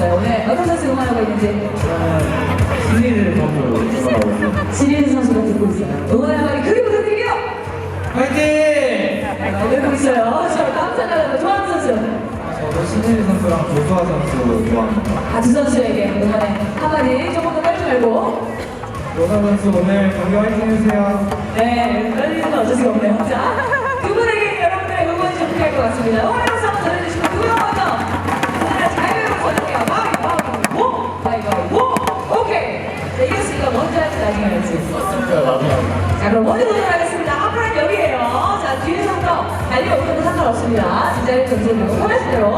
왔어요. 오늘 네, 어떤 선수 응원하고 있는지. 신인을 선수 신인 선수가 듣고 있어요. 응원 한마디 크게 부탁드릴게요. 화이팅! 네, 듣고 있어요. 저 깜짝 놀랐고 좋아하는 선수. 저도 신인 선수랑 조수아 선수 좋아합니다. 아, 두 선수에게 응원의 한마디 조금 더 빨리 말고. 조수아 선수 오늘 경기 화이팅 해주세요. 네, 떨리는 건 어쩔 수가 없네요. 자, 두 분에게 여러분들의 응원이 좀 필요할 것 같습니다. 자, 그럼 먼저 보도록 하겠습니다. 앞으로는 여기에요. 자, 뒤에서부터 달려오셔도 상관없습니다. 진짜를 던지고 편하신 대로.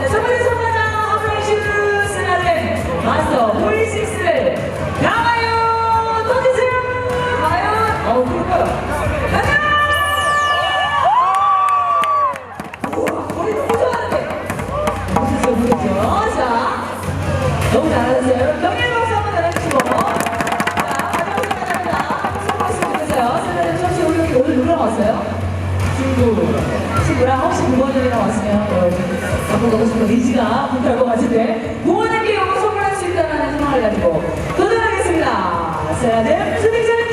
자, 첫 번째 선가장 앞으로 슈스가 된 마스터 홀식스를 나와요! 던지세요! 과연? 어, 그럴까요? 가자! 너무 좋아하는데. 보셨죠, 보셨죠? 자, 너무 잘하셨어요. 그리고 혹시 부모님이랑 왔으면 어, 너무너무 좀 의지가 불탈 것 같은데 부모님께 이거 선물할 수 있다는 생각을 가지고 도전하겠습니다. 세라뎀 스틱 네,